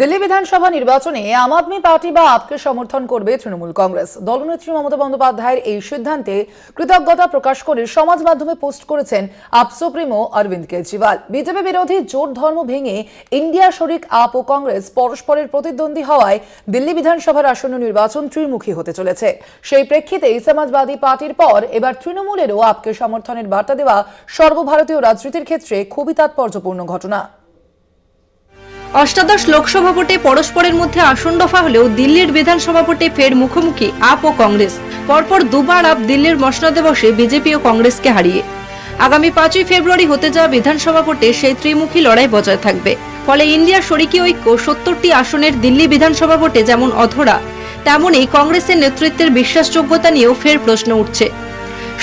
দিল্লি বিধানসভা নির্বাচনে আম আদমি পার্টি বা আপকে সমর্থন করবে তৃণমূল কংগ্রেস। দলনেত্রী মমতা বন্দ্যোপাধ্যায়ের এই সিদ্ধান্তে কৃতজ্ঞতা প্রকাশ করে সমাজ মাধ্যমে পোস্ট করেছেন আপ সুপ্রিমো অরবিন্দ কেজরিওয়াল। বিজেপি বিরোধী জোট ধর্ম ভেঙে ইন্ডিয়া শরিক আপ ও কংগ্রেস পরস্পরের প্রতিদ্বন্দ্বী হওয়ায় দিল্লি বিধানসভার আসন্ন নির্বাচন ত্রিমুখী হতে চলেছে। সেই প্রেক্ষিতেই সমাজবাদী পার্টির পর এবার তৃণমূলেরও আপকে সমর্থনের বার্তা দেওয়া সর্বভারতীয় রাজনীতির ক্ষেত্রে খুবই তাৎপর্যপূর্ণ ঘটনা। অষ্টাদশ লোকসভা ভোটে পরস্পরের মধ্যে আসন দফা হলেও দিল্লির বিধানসভা ভোটে ফের মুখোমুখি আপ ও কংগ্রেস। পরপর দুবার আপ দিল্লির মসনদে বসে বিজেপি ও কংগ্রেসকে হারিয়ে। আগামী পাঁচই ফেব্রুয়ারি হতে যাওয়া বিধানসভা ভোটে সেই ত্রিমুখী লড়াই বজায় থাকবে। ফলে ইন্ডিয়ার শরিকি ঐক্য সত্তরটি আসনের দিল্লি বিধানসভা ভোটে যেমন অধরা, তেমনই কংগ্রেসের নেতৃত্বের বিশ্বাসযোগ্যতা নিয়েও ফের প্রশ্ন উঠছে।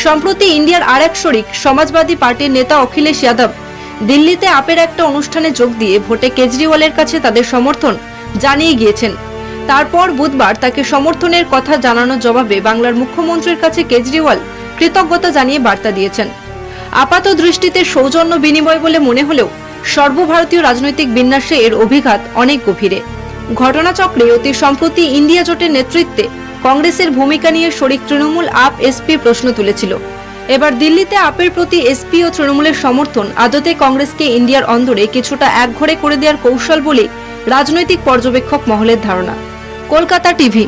সম্প্রতি ইন্ডিয়ার আর এক শরিক, সমাজবাদী পার্টির নেতা অখিলেশ যাদব দিল্লিতে আপের একটা অনুষ্ঠানে যোগ দিয়ে ভোটে কেজরিওয়ালের কাছে তাদের সমর্থন জানিয়ে গিয়েছেন। তারপর বুধবার তাকে সমর্থনের কথা জানানোর জবাবে বাংলার মুখ্যমন্ত্রীর কাছে কেজরিওয়াল কৃতজ্ঞতা জানিয়ে বার্তা দিয়েছেন। আপাত দৃষ্টিতে সৌজন্য বিনিময় বলে মনে হলেও সর্বভারতীয় রাজনৈতিক বিন্যাসে এর অভিঘাত অনেক গভীরে। ঘটনাচক্রে অতি সম্প্রতি ইন্ডিয়া জোটের নেতৃত্বে কংগ্রেসের ভূমিকা নিয়ে শরিক তৃণমূল আপ এসপি প্রশ্ন তুলেছিল। এবার দিল্লিতে আপের প্রতি এসপি ও তৃণমূলের সমর্থন। আদতে কংগ্রেসকে ইন্ডিয়ার অন্দরে কিছুটা একঘরে করে দেওয়ার কৌশল বলে রাজনৈতিক পর্যবেক্ষক মহলের ধারণা। কলকাতা টিভি